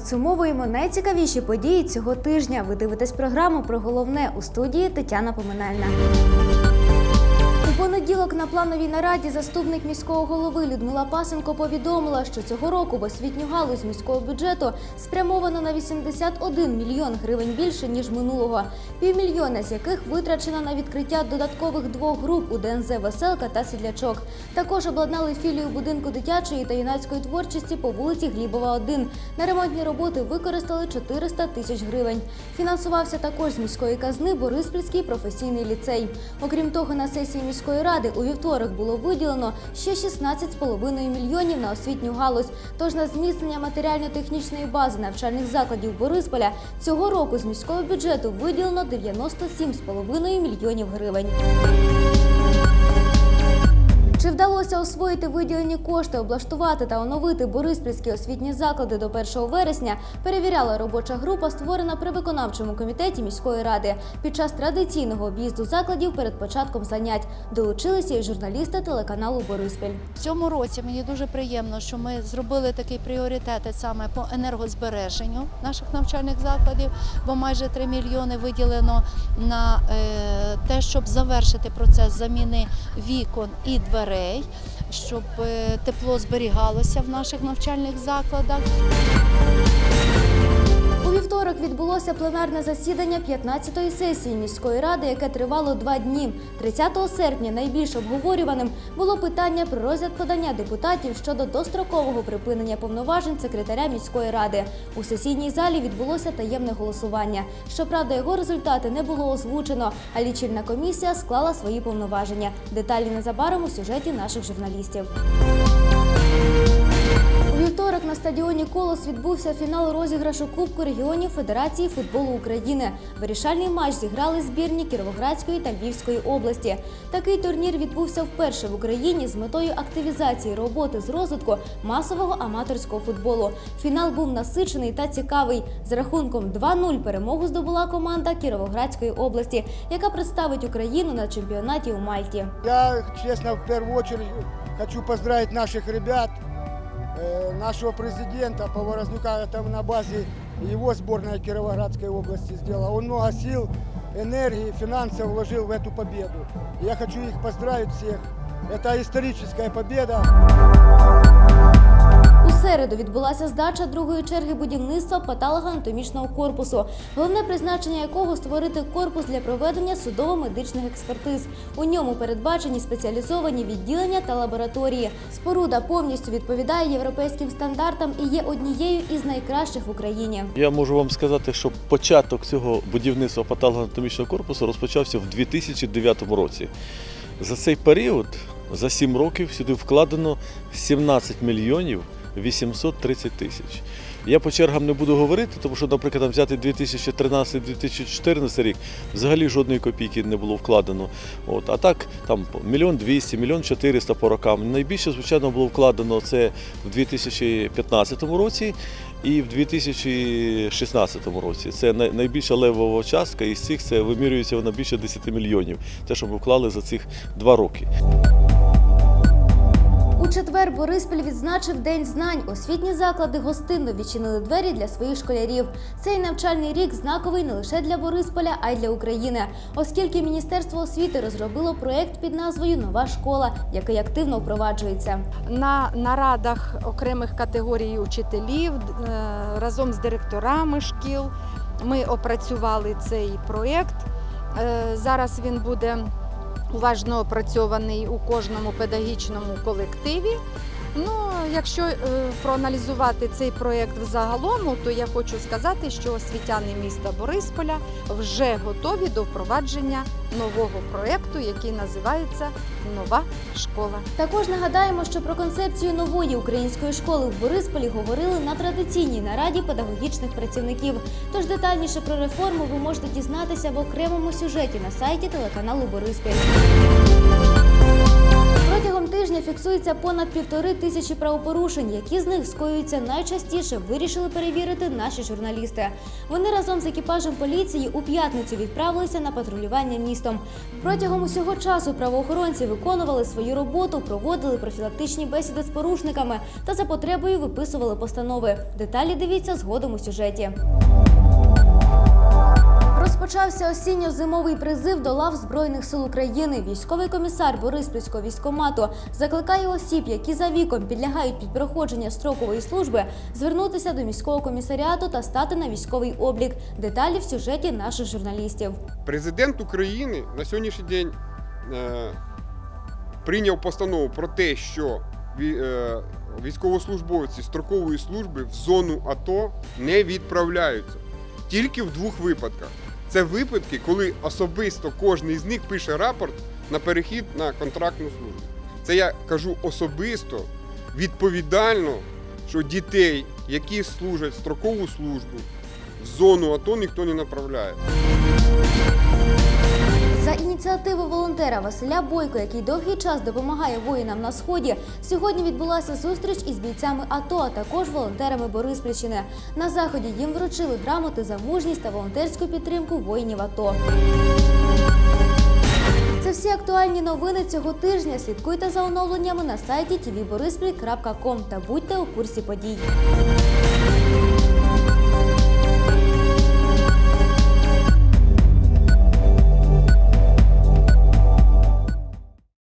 підсумовуємо найцікавіші події цього тижня. Ви дивитесь програму про головне у студії Тетяна Поминальна. Понеділок на плановій нараді заступник міського голови Людмила Пасенко повідомила, що цього року в освітню галузь міського бюджету спрямовано на 81 мільйон гривень більше ніж минулого. Півмільйона з яких витрачено на відкриття додаткових двох груп у ДНЗ Веселка та Сідлячок. Також обладнали філію будинку дитячої та юнацької творчості по вулиці Глібова, 1. На ремонтні роботи використали 400 тисяч гривень. Фінансувався також з міської казни Бориспільський професійний ліцей. Окрім того, на сесії міської ради у вівторок було виділено ще 16,5 мільйонів на освітню галузь. Тож на зміцнення матеріально-технічної бази навчальних закладів Борисполя цього року з міського бюджету виділено 97,5 мільйонів гривень. Чи вдалося освоїти виділені кошти, облаштувати та оновити бориспільські освітні заклади до 1 вересня? Перевіряла робоча група, створена при виконавчому комітеті міської ради. Під час традиційного об'їзду закладів перед початком занять долучилися і журналісти телеканалу Бориспіль. В цьому році мені дуже приємно, що ми зробили такий пріоритет саме по енергозбереженню наших навчальних закладів, бо майже 3 мільйони виділено на е, те, щоб завершити процес заміни вікон і дверей, щоб е, тепло зберігалося в наших навчальних закладах. Вівторок відбулося пленарне засідання 15-ї сесії міської ради, яке тривало два дні. 30 серпня найбільш обговорюваним було питання про розгляд подання депутатів щодо дострокового припинення повноважень секретаря міської ради. У сесійній залі відбулося таємне голосування. Щоправда, його результати не було озвучено, а лічильна комісія склала свої повноваження. Деталі незабаром у сюжеті наших журналістів. У вівторок на стадіоні Колос відбувся фінал розіграшу Кубку регіонів Федерації футболу України. Вирішальний матч зіграли збірні Кіровоградської та Львівської області. Такий турнір відбувся вперше в Україні з метою активізації роботи з розвитку масового аматорського футболу. Фінал був насичений та цікавий. З рахунком 2-0 перемогу здобула команда Кіровоградської області, яка представить Україну на чемпіонаті у Мальті. Я, честно, в первую очередь хочу поздравить наших ребят, нашего президента Поворознюка, там на базе его сборная Кировоградской области сделала. Он много сил, энергии, финансов вложил в эту победу. Я хочу их поздравить всех. Это историческая победа. Відбулася здача другої черги будівництва патологоанатомічного корпусу, головне призначення якого створити корпус для проведення судово-медичних експертиз. У ньому передбачені спеціалізовані відділення та лабораторії. Споруда повністю відповідає європейським стандартам і є однією із найкращих в Україні. Я можу вам сказати, що початок цього будівництва патологоанатомічного корпусу розпочався в 2009 році. За цей період, за 7 років, сюди вкладено 17 мільйонів 830 тисяч. Я по чергам не буду говорити, тому що, наприклад, там взяти 2013-2014 рік взагалі жодної копійки не було вкладено. От, а так, там мільйон 200, мільйон 400 по рокам. Найбільше, звичайно, було вкладено це в 2015 році і в 2016 році. Це найбільша левова частка, і з цих це вимірюється вона більше 10 мільйонів. Те, що ми вклали за цих два роки. Четвер Бориспіль відзначив День знань. Освітні заклади гостинно відчинили двері для своїх школярів. Цей навчальний рік знаковий не лише для Борисполя, а й для України, оскільки Міністерство освіти розробило проєкт під назвою Нова школа, який активно впроваджується. на нарадах окремих категорій учителів е, разом з директорами шкіл. Ми опрацювали цей проєкт. Е, Зараз він буде уважно опрацьований у кожному педагогічному колективі. Ну, якщо е, проаналізувати цей проєкт взагалом, то я хочу сказати, що освітяни міста Борисполя вже готові до впровадження нового проєкту, який називається Нова школа. Також нагадаємо, що про концепцію нової української школи в Борисполі говорили на традиційній нараді педагогічних працівників. Тож детальніше про реформу ви можете дізнатися в окремому сюжеті на сайті телеканалу Бориспіль. Протягом тижня фіксується понад півтори тисячі правопорушень, які з них скоюються найчастіше. Вирішили перевірити наші журналісти. Вони разом з екіпажем поліції у п'ятницю відправилися на патрулювання містом. Протягом усього часу правоохоронці виконували свою роботу, проводили профілактичні бесіди з порушниками та за потребою виписували постанови. Деталі дивіться згодом у сюжеті. Розпочався осінньо-зимовий призив до лав Збройних сил України. Військовий комісар Бориспільського військкомату закликає осіб, які за віком підлягають під проходження строкової служби, звернутися до міського комісаріату та стати на військовий облік. Деталі в сюжеті наших журналістів. Президент України на сьогоднішній день е, прийняв постанову про те, що е, військовослужбовці строкової служби в зону АТО не відправляються. Тільки в двох випадках. Це випадки, коли особисто кожен з них пише рапорт на перехід на контрактну службу. Це я кажу особисто, відповідально, що дітей, які служать строкову службу, в зону АТО ніхто не направляє. За ініціативи волонтера Василя Бойко, який довгий час допомагає воїнам на сході, сьогодні відбулася зустріч із бійцями АТО, а також волонтерами Бориспільщини. На заході їм вручили грамоти за мужність та волонтерську підтримку воїнів АТО. Це всі актуальні новини цього тижня. Слідкуйте за оновленнями на сайті tvborispіль.com та будьте у курсі подій.